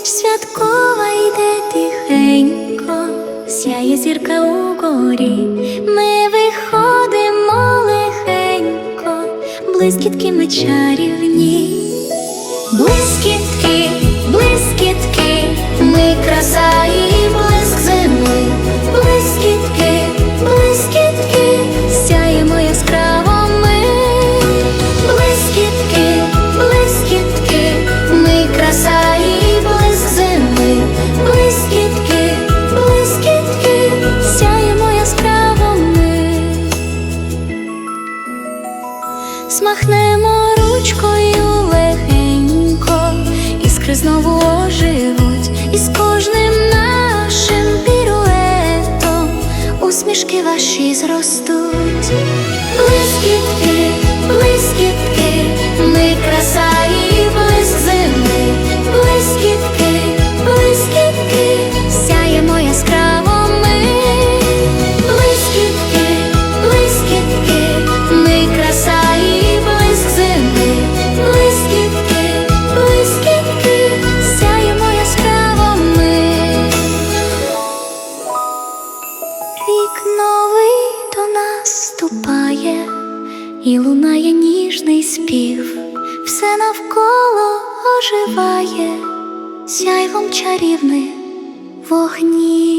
Ніч святкова йде тихенько, сяє зірка у горі, ми виходимо лихенько, блискітки ми чарівні, блискітки, блискітки, ми краса і блиск зими, блискітки, блискітки, сяємо яскраво ми, блискітки, блискітки, ми краса. Смахнемо ручкою легенько, іскри знову оживуть, і з кожним нашим піруетом усмішки ваші зростуть. Блискітки, Рік новий до нас ступає, і лунає ніжний спів, все навколо оживає, сяйвом чарівних вогнів.